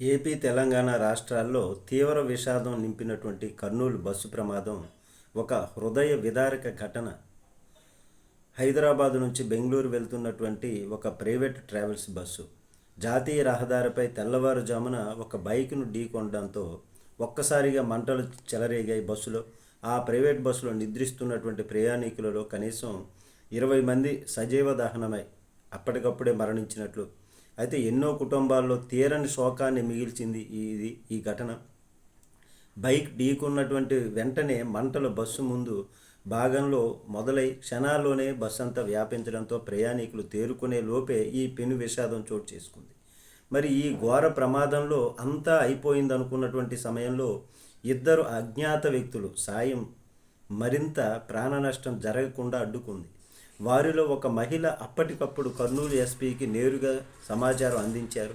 AP Telangana రాష్ట్రాల్లో తీవ్ర విషాదం నింపినటువంటి కర్నూలు బస్సు ప్రమాదం ఒక హృదయ విదారక ఘటన. హైదరాబాద్ నుంచి బెంగళూరు వెళ్తున్నటువంటి ఒక ప్రైవేట్ ట్రావెల్స్ బస్సు. జాతీయ రహదారిపై తెల్లవారుజామున ఒక బైక్ను ఢీకొనడంతో ఒక్కసారిగా మంటలు చెలరేగాయి బస్సులో. ఆ ప్రైవేట్ బస్సులో నిద్రిస్తున్నటువంటి ప్రయాణికులలో కనీసం ఇరవై మంది సజీవ దహనమై అప్పటికప్పుడే మరణించినట్లు అయితే ఎన్నో కుటుంబాల్లో తీరని శోకాన్ని మిగిల్చింది ఇది ఈ ఘటన. బైక్ ఢీకున్నటువంటి వెంటనే మంటలు బస్సు ముందు భాగంలో మొదలై క్షణాల్లోనే బస్సు అంతా వ్యాపించడంతో ప్రయాణికులు తేరుకునే లోపే ఈ పెను విషాదం చోటు చేసుకుంది. మరి ఈ ఘోర ప్రమాదంలో అంతా అయిపోయింది అనుకున్నటువంటి సమయంలో ఇద్దరు అజ్ఞాత వ్యక్తులు సాయం మరింత ప్రాణ నష్టం జరగకుండా అడ్డుకుంది. వారిలో ఒక మహిళ అప్పటికప్పుడు కర్నూలు ఎస్పీకి నేరుగా సమాచారం అందించారు.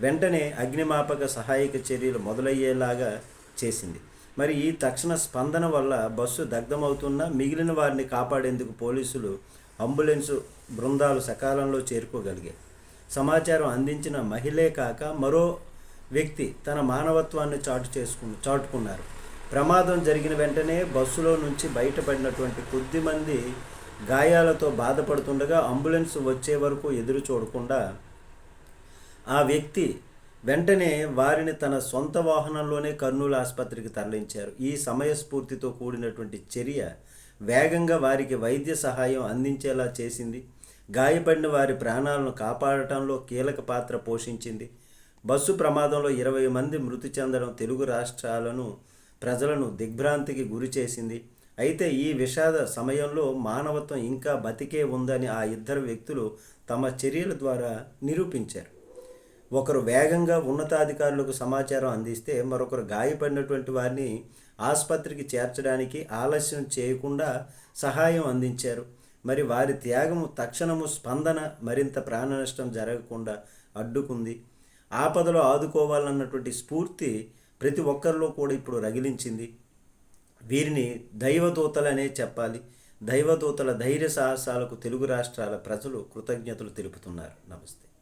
వెంటనే అగ్నిమాపక సహాయక చర్యలు మొదలయ్యేలాగా చేసింది. మరి ఈ తక్షణ స్పందన వల్ల బస్సు దగ్ధమవుతున్నా మిగిలిన వారిని కాపాడేందుకు పోలీసులు అంబులెన్సు బృందాలు సకాలంలో చేరుకోగలిగాయి. సమాచారం అందించిన మహిళే కాక మరో వ్యక్తి తన మానవత్వాన్ని చాటు చేసుకు చాటుకున్నారు. ప్రమాదం జరిగిన వెంటనే బస్సులో నుంచి బయటపడినటువంటి కొద్దిమంది గాయాలతో బాధపడుతుండగా అంబులెన్స్ వచ్చే వరకు ఎదురు చూడకుండా ఆ వ్యక్తి వెంటనే వారిని తన సొంత వాహనంలోనే కర్నూలు ఆసుపత్రికి తరలించారు. ఈ సమయస్ఫూర్తితో కూడినటువంటి చర్య వేగంగా వారికి వైద్య సహాయం అందించేలా చేసింది. గాయపడిన వారి ప్రాణాలను కాపాడటంలో కీలక పాత్ర పోషించింది. బస్సు ప్రమాదంలో ఇరవై మంది మృతి చెందడం తెలుగు రాష్ట్రాలను ప్రజలను దిగ్భ్రాంతికి గురి చేసింది. అయితే ఈ విషాద సమయంలో మానవత్వం ఇంకా బతికే ఉందని ఆ ఇద్దరు వ్యక్తులు తమ చర్యల ద్వారా నిరూపించారు. ఒకరు వేగంగా ఉన్నతాధికారులకు సమాచారం అందిస్తే మరొకరు గాయపడినటువంటి వారిని ఆసుపత్రికి చేర్చడానికి ఆలస్యం చేయకుండా సహాయం అందించారు. మరి వారి త్యాగము తక్షణము స్పందన మరింత ప్రాణ నష్టం జరగకుండా అడ్డుకుంది. ఆపదలో ఆదుకోవాలన్నటువంటి స్ఫూర్తి ప్రతి ఒక్కరిలో కూడా ఇప్పుడు రగిలించింది. వీరిని దైవదూతలనే చెప్పాలి. దైవదూతల ధైర్య సాహసాలకు తెలుగు రాష్ట్రాల ప్రజలు కృతజ్ఞతలు తెలుపుతున్నారు. నమస్తే.